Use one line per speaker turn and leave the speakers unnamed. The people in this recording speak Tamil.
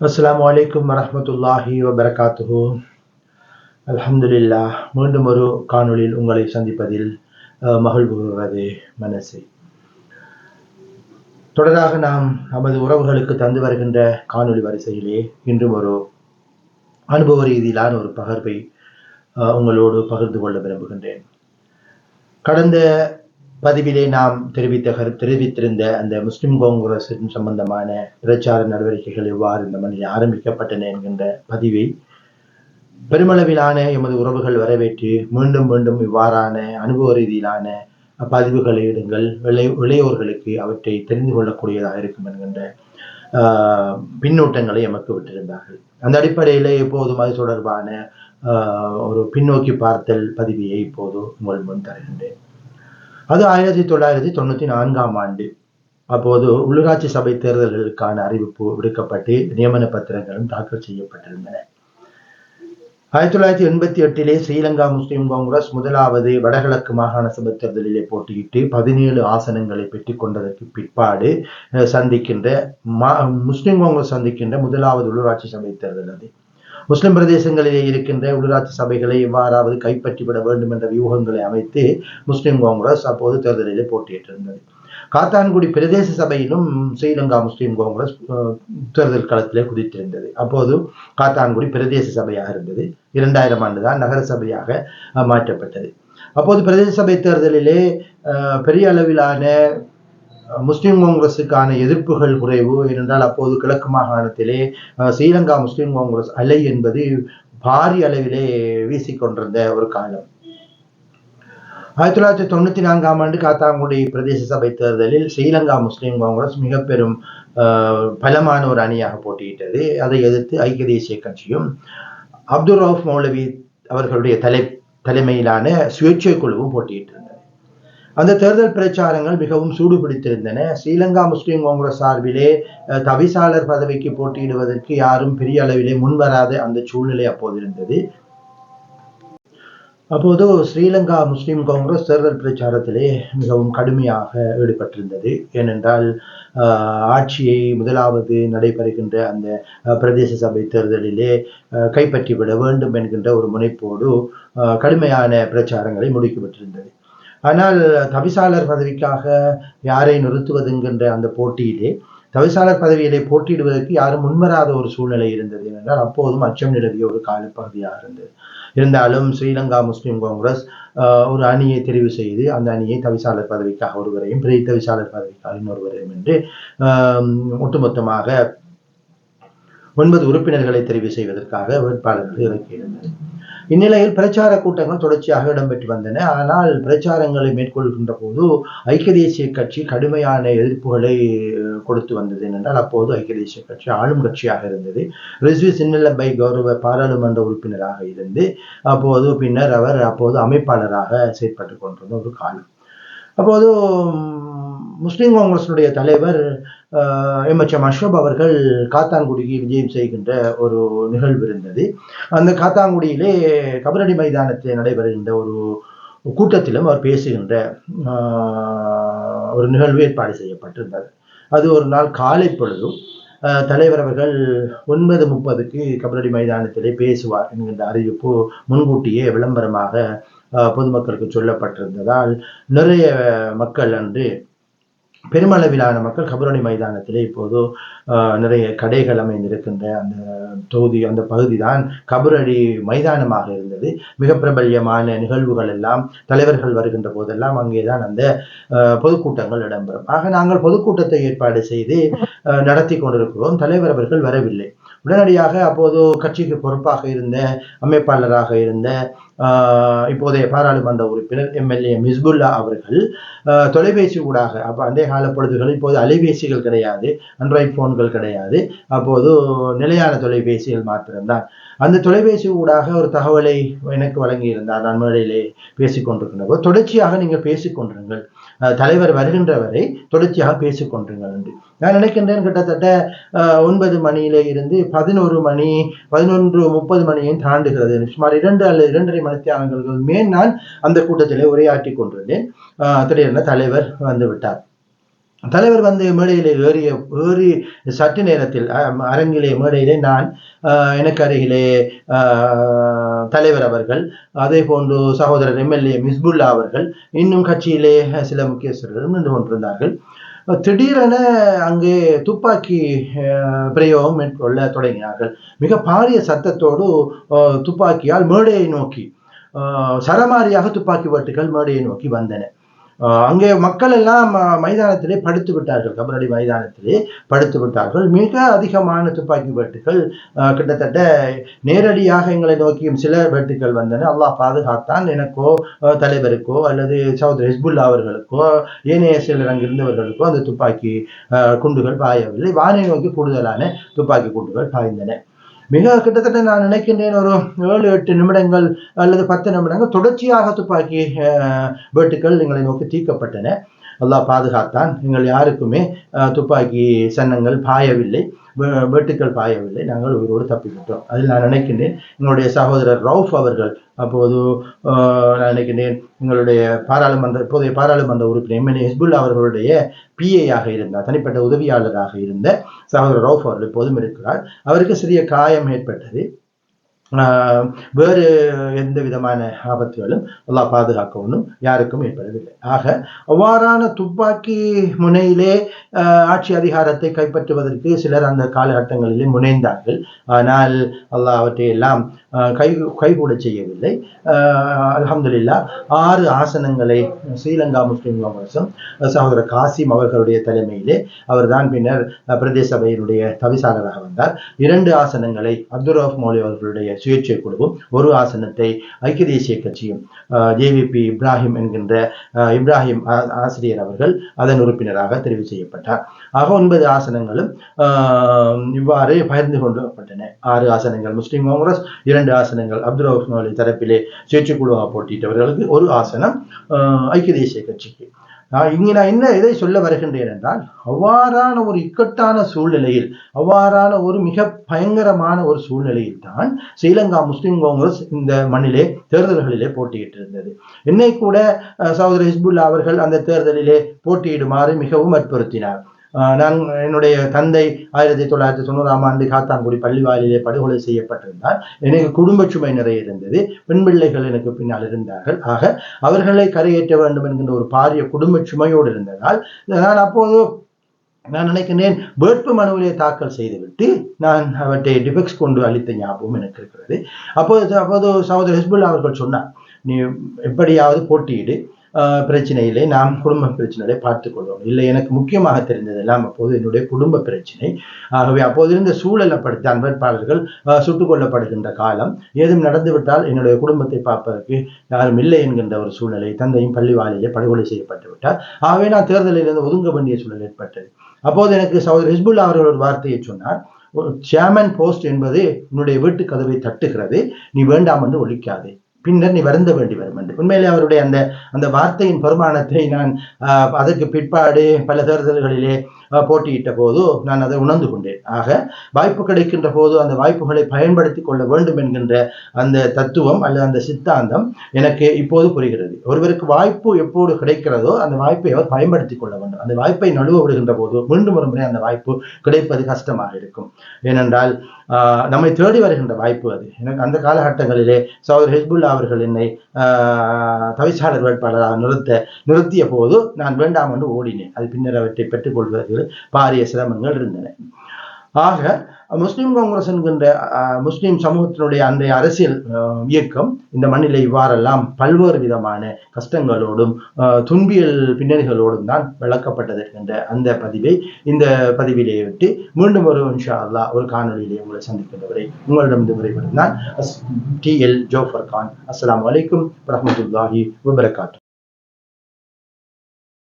அஸ்லாம் அலைக்கும் வரமத்துல்லாஹி வபரகாத்துஹு அலமதுல்லா மீண்டும் ஒரு காணொளியில் உங்களை சந்திப்பதில் மகிழ்வுகிறது மனசு. தொடராக நாம் நமது உறவுகளுக்கு தந்து வருகின்ற காணொளி வரிசையிலே இன்றும் ஒரு அனுபவ ரீதியிலான ஒரு பகர்வை உங்களோடு பகிர்ந்து கொள்ள விரும்புகின்றேன். கடந்த பதிவிலே நாம் தெரிவித்த கரு தெரிவித்திருந்த அந்த முஸ்லிம் காங்கிரஸின் சம்பந்தமான பிரச்சார நடவடிக்கைகள் எவ்வாறு இந்த மண்ணில் ஆரம்பிக்கப்பட்டன என்கின்ற பதிவை பெருமளவிலான எமது உறவுகள் வரவேற்று மீண்டும் மீண்டும் இவ்வாறான அனுபவ ரீதியிலான பதிவுகளை இடுங்கள் இளைய இளையோர்களுக்கு அவற்றை தெரிந்து கொள்ளக்கூடியதாக இருக்கும் என்கின்ற ஆஹ், பின்னூட்டங்களை எமக்கு விட்டிருந்தார்கள். அந்த அடிப்படையில் எப்போதும் அது தொடர்பான ஆஹ், ஒரு பின்னோக்கி பார்த்தல் பதிவியை இப்போது உங்கள் முன் தருகின்றேன். அது ஆயிரத்தி தொள்ளாயிரத்தி தொண்ணூத்தி நான்காம் ஆண்டு. அப்போது உள்ளூராட்சி சபை தேர்தல்களுக்கான அறிவிப்பு விடுக்கப்பட்டு நியமன பத்திரங்களும் தாக்கல் செய்யப்பட்டிருந்தன. ஆயிரத்தி தொள்ளாயிரத்தி எண்பத்தி எட்டிலே ஸ்ரீலங்கா முஸ்லிம் காங்கிரஸ் முதலாவது வடகிழக்கு மாகாண சபை தேர்தலிலே போட்டியிட்டு பதினேழு ஆசனங்களை பெற்றுக் கொண்டதற்கு பிற்பாடு அஹ், சந்திக்கின்ற மா முஸ்லிம் காங்கிரஸ் சந்திக்கின்ற முதலாவது உள்ளூராட்சி சபை தேர்தல் அது. முஸ்லிம் பிரதேசங்களிலே இருக்கின்ற உள்ளூராட்சி சபைகளை எவ்வாறாவது கைப்பற்றிவிட வேண்டும் என்ற வியூகங்களை அமைத்து முஸ்லிம் காங்கிரஸ் அப்போது தேர்தலிலே போட்டியிட்டிருந்தது. காத்தான்குடி பிரதேச சபையிலும் ஸ்ரீலங்கா முஸ்லீம் காங்கிரஸ் தேர்தல் களத்திலே குதித்திருந்தது. அப்போது காத்தான்குடி பிரதேச சபையாக இருந்தது. இரண்டாயிரம் ஆண்டு தான் நகர சபையாக மாற்றப்பட்டது. அப்போது பிரதேச சபை தேர்தலிலே பெரிய அளவிலான முஸ்லிம் காங்கிரஸுக்கான எதிர்ப்புகள் குறைவு. ஏனென்றால் அப்போது கிழக்கு மாகாணத்திலே ஸ்ரீலங்கா முஸ்லிம் காங்கிரஸ் அலை என்பது பாரிய அளவிலே வீசிக்கொண்டிருந்த ஒரு காலம். ஆயிரத்தி தொள்ளாயிரத்தி தொண்ணூத்தி நான்காம் ஆண்டு காத்தாங்குடி பிரதேச சபை தேர்தலில் ஸ்ரீலங்கா முஸ்லிம் காங்கிரஸ் மிக பெரும் பலமான ஒரு அணியாக போட்டியிட்டது. அதை எதிர்த்து ஐக்கிய தேசிய கட்சியும் அப்துல் ரவுஃப் மௌலவி அவர்களுடைய தலை தலைமையிலான சுயேட்சை குழுவும் போட்டியிட்டிருந்தது அந்த தேர்தல் பிரச்சாரங்கள் மிகவும் சூடு பிடித்திருந்தன ஸ்ரீலங்கா முஸ்லீம் காங்கிரஸ் சார்பிலே தவிசாளர் பதவிக்கு போட்டியிடுவதற்கு யாரும் பெரிய அளவிலே முன்வராத அந்த சூழ்நிலை அப்போது இருந்தது. அப்போது ஸ்ரீலங்கா முஸ்லீம் காங்கிரஸ் தேர்தல் பிரச்சாரத்திலே மிகவும் கடுமையாக ஈடுபட்டிருந்தது. ஏனென்றால் ஆஹ், ஆட்சியை முதலாவது நடைபெறுகின்ற அந்த பிரதேச சபை தேர்தலிலே அஹ், கைப்பற்றிவிட வேண்டும் என்கின்ற ஒரு முனைப்போடு ஆஹ், கடுமையான பிரச்சாரங்களை முடுக்கிவிட்டிருந்தது. ஆனால் தவிசாளர் பதவிக்காக யாரை நிறுத்துவதுங்கின்ற அந்த போட்டியிலே தவிசாளர் பதவியிலே போட்டியிடுவதற்கு யாரும் முன்வராத ஒரு சூழ்நிலை இருந்தது ஏனென்றால் அப்போதும் அச்சம் நிலவிய ஒரு காலப்பகுதியாக இருந்தது. இருந்தாலும் ஸ்ரீலங்கா முஸ்லிம் காங்கிரஸ் ஒரு அணியை தெரிவு செய்து அந்த அணியை தவிசாளர் பதவிக்காக ஒருவரையும் பிறை தவிசாளர் பதவிக்காக இன்னொருவரையும் என்று ஒட்டுமொத்தமாக ஒன்பது உறுப்பினர்களை தெரிவு செய்வதற்காக வேட்பாளர்கள் இறக்கியிருந்தது இந்நிலையில் பிரச்சார கூட்டங்கள் தொடர்ச்சியாக இடம்பெற்று வந்தன. ஆனால் பிரச்சாரங்களை மேற்கொள்கின்ற போது ஐக்கிய தேசிய கட்சி கடுமையான எதிர்ப்புகளை கொடுத்து வந்தது என்றால் அப்போது ஐக்கிய தேசிய கட்சி ஆளும் கட்சியாக இருந்தது. ரிஸ்வி சின்னலம்பை கௌரவ பாராளுமன்ற உறுப்பினராக இருந்து அப்போது பின்னர் அவர் அப்போது அமைப்பாளராக செயற்பட்டு கொண்டிருந்த ஒரு காலம். அப்போது முஸ்லீம் காங்கிரஸினுடைய தலைவர் எம்எச்எம் அஷ்ரப் அவர்கள் காத்தாங்குடிக்கு விஜயம் செய்கின்ற ஒரு நிகழ்வு இருந்தது. அந்த காத்தாங்குடியிலே கபரடி மைதானத்தில் நடைபெறுகின்ற ஒரு கூட்டத்திலும் அவர் பேசுகின்ற ஒரு நிகழ்வு ஏற்பாடு செய்யப்பட்டிருந்தது. அது ஒரு நாள் காலை பொழுதும் தலைவர் அவர்கள் ஒன்பது முப்பதுக்கு கபரடி மைதானத்திலே பேசுவார் என்கின்ற அறிவிப்பு முன்கூட்டியே விளம்பரமாக பொதுமக்களுக்கு சொல்லப்பட்டிருந்ததால் நிறைய மக்கள் அன்று பெருமளவிலான மக்கள் கபரணி மைதானத்திலே இப்போது ஆஹ், நிறைய கடைகள் அமைந்திருக்கின்ற அந்த தொகுதி அந்த பகுதி தான் கபரடி மைதானமாக இருந்தது. மிக பிரபல்யமான நிகழ்வுகள் எல்லாம் தலைவர்கள் வருகின்ற போதெல்லாம் அங்கேதான் அந்த ஆஹ், பொதுக்கூட்டங்கள் இடம்பெறும். ஆக நாங்கள் பொதுக்கூட்டத்தை ஏற்பாடு செய்து நடத்தி கொண்டிருக்கிறோம். தலைவர் அவர்கள் வரவில்லை. உடனடியாக அப்போது கட்சிக்கு பொறுப்பாக இருந்த அமைப்பாளராக இருந்த இப்போதைய பாராளுமன்ற உறுப்பினர் எம்எல்ஏ மிஸ்புல்லா அவர்கள் தொலைபேசி ஊடாக அப்போ அன்றைய கால பொழுதுகள் இப்போது அலைபேசிகள் கிடையாது ஆண்ட்ராய்ட் போன்கள் கிடையாது அப்போது நிலையான தொலைபேசிகள் மாத்திரம்தான். அந்த தொலைபேசி ஊடாக ஒரு தகவலை எனக்கு வழங்கியிருந்தார் நான் மேடையிலே போது. தொடர்ச்சியாக நீங்கள் பேசிக்கொண்டிருங்கள். தலைவர் வருகின்ற வரை தொடர்ச்சியாக பேசிக்கொண்டிருங்கள் என்று. நான் நினைக்கின்றேன் கிட்டத்தட்ட ஒன்பது மணியில இருந்து பதினோரு மணி பதினொன்று முப்பது மணியையும் தாண்டுகிறது. சுமார் இரண்டு அல்லது இரண்டரை மணித்தியாலங்களுக்கு மேல் நான் அந்த கூட்டத்திலே உரையாற்றி கொண்டிருந்தேன். திடீரென தலைவர் வந்து விட்டார். தலைவர் வந்து மேடையிலே ஏறிய ஏறி சற்று நேரத்தில் அரங்கிலே மேடையிலே நான் எனக்கு அருகிலே தலைவர் அவர்கள் அதே போன்று சகோதரர் எம்எல்ஏ மிஸ்புல்லா அவர்கள் இன்னும் கட்சியிலே சில முக்கியஸ்தர்களும் நின்று கொண்டிருந்தார்கள். திடீரென அங்கே துப்பாக்கி பிரயோகம் மேற்கொள்ள தொடங்கினார்கள். மிக பாரிய சத்தத்தோடு துப்பாக்கியால் மேடையை நோக்கி சரமாரியாக துப்பாக்கி வெட்டுகள் மேடையை நோக்கி வந்தன. அங்கே மக்கள் எல்லாம் மைதானத்திலே படுத்து விட்டார்கள். கபரடி மைதானத்திலே படுத்து விட்டார்கள். மிக அதிகமான துப்பாக்கி வெட்டுகள் கிட்டத்தட்ட நேரடியாக எங்களை நோக்கியும் சில வெட்டுகள் வந்தன. அல்லாஹ் பாதுகாத்தான் எனக்கோ தலைவருக்கோ அல்லது சௌதரி ஹிஸ்புல்லா அவர்களுக்கோ ஏனைய சிலர் அங்கிருந்தவர்களுக்கோ அந்த துப்பாக்கி குண்டுகள் பாயவில்லை. வானை நோக்கி கூடுதலான துப்பாக்கி குண்டுகள் பாய்ந்தன. மிக கிட்டத்தட்ட நான் நினைக்கின்றேன் ஒரு ஏழு எட்டு நிமிடங்கள் அல்லது பத்து நிமிடங்கள் தொடர்ச்சியாக துப்பாக்கி வேட்டுக்கள் வெட்டுக்கள் எங்களை நோக்கி தீர்க்கப்பட்டன. அல்லாஹ் பாதுகாத்தான். எங்கள் யாருக்குமே துப்பாக்கி சன்னங்கள் பாயவில்லை. வெட்டுக்கள் பாயவில்லை. நாங்கள் உயிரோடு தப்பிவிட்டோம். அதில் நான் நினைக்கின்றேன் எங்களுடைய சகோதரர் ரவுஃப் அவர்கள் அப்போது நான் நினைக்கின்றேன் எங்களுடைய பாராளுமன்ற இப்போதைய பாராளுமன்ற உறுப்பினர் எம்எல்ஏ ஹிஸ்புல்லா அவர்களுடைய பிஏயாக இருந்தார். தனிப்பட்ட உதவியாளராக இருந்த சகோதரர் ரவுஃப் அவர்கள் இப்போதும் இருக்கிறார். அவருக்கு சிறிய காயம் ஏற்பட்டது. வேறு எந்த விதமான ஆபத்துகளும் நல்லா பாதுகாக்க ஒன்றும் யாருக்கும் ஏற்படவில்லை. ஆக அவ்வாறான துப்பாக்கி முனையிலே ஆஹ் ஆட்சி அதிகாரத்தை கைப்பற்றுவதற்கு சிலர் அந்த காலகட்டங்களிலே முனைந்தார்கள். ஆனால் அல்லாஹ் அவற்றை எல்லாம் கை கைகூட செய்யவில்லை. ஆஹ் ஆறு ஆசனங்களை ஸ்ரீலங்கா முஸ்லிம் காங்கிரசும் சகோதரர் காசிம் அவர்களுடைய தலைமையிலே அவர்தான் பின்னர் அஹ், பிரதேச சபையினுடைய தவிசாளராக வந்தார். இரண்டு ஆசனங்களை அப்துல் ரஃப் மௌலி அவர்களுடைய சுயேட்சை குழுவும் ஒரு ஆசனத்தை ஐக்கிய தேசிய கட்சியும் ஜேவிபி இப்ராஹிம் என்கின்ற இப்ராஹிம் ஆசிரியர் அவர்கள் அதன் உறுப்பினராக தெரிவு செய்யப்பட்டார். ஆக ஒன்பது ஆசனங்களும் ஆஹ், இவ்வாறு பகிர்ந்து கொள்ளப்பட்டன ஆறு ஆசனங்கள் முஸ்லிம் காங்கிரஸ் இரண்டு ஆசனங்கள் அப்துல் ரவுஃப் தரப்பிலே சுயேட்சை குழுவாக போட்டியிட்டவர்களுக்கு ஒரு ஆசனம் ஆஹ், ஐக்கிய தேசிய கட்சிக்கு. நான் இங்கே நான் என்ன இதை சொல்ல வருகின்றேன் என்றால் அவ்வாறான ஒரு இக்கட்டான சூழ்நிலையில் அவ்வாறான ஒரு மிக பயங்கரமான ஒரு சூழ்நிலையில் தான் ஸ்ரீலங்கா முஸ்லிம் காங்கிரஸ் இந்த மண்ணிலே தேர்தல்களிலே போட்டியிட்டு இருந்தது. என்னை கூட சகோதரர் ஹிஸ்புல்லா அவர்கள் அந்த தேர்தலிலே போட்டியிடுமாறு மிகவும் வற்புறுத்தினார். நான் என்னுடைய தந்தை ஆயிரத்தி தொள்ளாயிரத்தி தொண்ணூறாம் ஆண்டு காத்தான்குடி பள்ளிவாயிலே படுகொலை செய்யப்பட்டிருந்தார். எனக்கு குடும்ப சுமை நிறைய இருந்தது. பெண் பிள்ளைகள் எனக்கு பின்னால் இருந்தார்கள். ஆக அவர்களை கரையேற்ற வேண்டும் என்கின்ற ஒரு பாரிய குடும்ப சுமையோடு இருந்ததால் நான் அப்போது நான் நினைக்கிறேன் வேட்பு மனுவிலே தாக்கல் செய்துவிட்டு நான் அவற்றை டிபெக்ஸ் கொண்டு அளித்த ஞாபகம் எனக்கு இருக்கிறது. அப்போது அப்போது சகோதரர் ஹிஸ்புல்லா அவர்கள் சொன்னார் நீ எப்படியாவது போட்டியிடு. பிரச்சனையிலே நாம் குடும்ப பிரச்சனைகளை பார்த்துக்கொள்வோம். இல்லை எனக்கு முக்கியமாக தெரிந்ததெல்லாம் அப்போது என்னுடைய குடும்ப பிரச்சனை. ஆகவே அப்போது இருந்த சூழல் அப்படித்தான் வேட்பாளர்கள் சுட்டுக் கொல்லப்படுகின்ற காலம் ஏதும் நடந்துவிட்டால் என்னுடைய குடும்பத்தை பார்ப்பதற்கு யாரும் இல்லை என்கின்ற ஒரு சூழ்நிலை தந்தையும் பள்ளிவாயிலே படுகொலை செய்யப்பட்டு விட்டார் ஆகவே நான் தேர்தலில் இருந்து ஒதுங்க வேண்டிய சூழல் ஏற்பட்டது. அப்போது எனக்கு சகோதரர் ஹிஸ்புல்லா அவர்கள் ஒரு வார்த்தையை சொன்னார். சேர்மன் போஸ்ட் என்பது உன்னுடைய வீட்டு கதவை தட்டுகிறது. நீ வேண்டாம் என்று ஒழிக்காதே. பின்னர் நீ வருந்த வேண்டி வரும் என்று. உண்மையிலே அவருடைய அந்த அந்த வார்த்தையின் பெருமானத்தை நான் அதற்கு பிற்பாடு பல தேர்தல்களிலே போட்டியிட்ட போது நான் அதை உணர்ந்து கொண்டேன். ஆக வாய்ப்பு கிடைக்கின்ற போது அந்த வாய்ப்புகளை பயன்படுத்தி கொள்ள வேண்டும் என்கின்ற அந்த தத்துவம் அல்லது அந்த சித்தாந்தம் எனக்கு இப்போது புரிகிறது. ஒருவருக்கு வாய்ப்பு எப்போது கிடைக்கிறதோ அந்த வாய்ப்பை அவர் பயன்படுத்தி கொள்ள வேண்டும். அந்த வாய்ப்பை நழுவ விடுகின்ற போது மீண்டும் ஒரு முறை அந்த வாய்ப்பு கிடைப்பது கஷ்டமாக இருக்கும். ஏனென்றால் ஆஹ், நம்மை தேடி வருகின்ற வாய்ப்பு அது. எனக்கு அந்த காலகட்டங்களிலே சகோதரர் ஹிஸ்புல்லா அவர்கள் என்னை ஆஹ், தவிசாளர் வேட்பாளராக நிறுத்த நிறுத்திய போது நான் வேண்டாம் என்று ஓடினேன். அது பின்னர் அவற்றை பெற்றுக்கொள்வதில் பாரிய சிரமங்கள் இருந்தன. ஆக முஸ்லிம் காங்கிரஸ் என்கின்ற முஸ்லிம் சமூகத்தினுடைய அன்றைய அரசியல் இயக்கம் இந்த மண்ணிலே இவ்வாறெல்லாம் பல்வேறு விதமான கஷ்டங்களோடும் துன்பியல் பின்னணிகளோடும் தான் விளக்கப்பட்டது என்ற அந்த பதிவை இந்த பதிவிலே விட்டு மீண்டும் ஒரு இன்ஷா ஒரு காணொலியிலே உங்களை சந்திக்கின்றவரை உங்களிடம் இந்த முறைப்படும் டி எல் ஜோஃபர் கான் அஸ்லாம் வலைக்கும் வரஹ்மத்துல்லாஹி வபரகாத்து.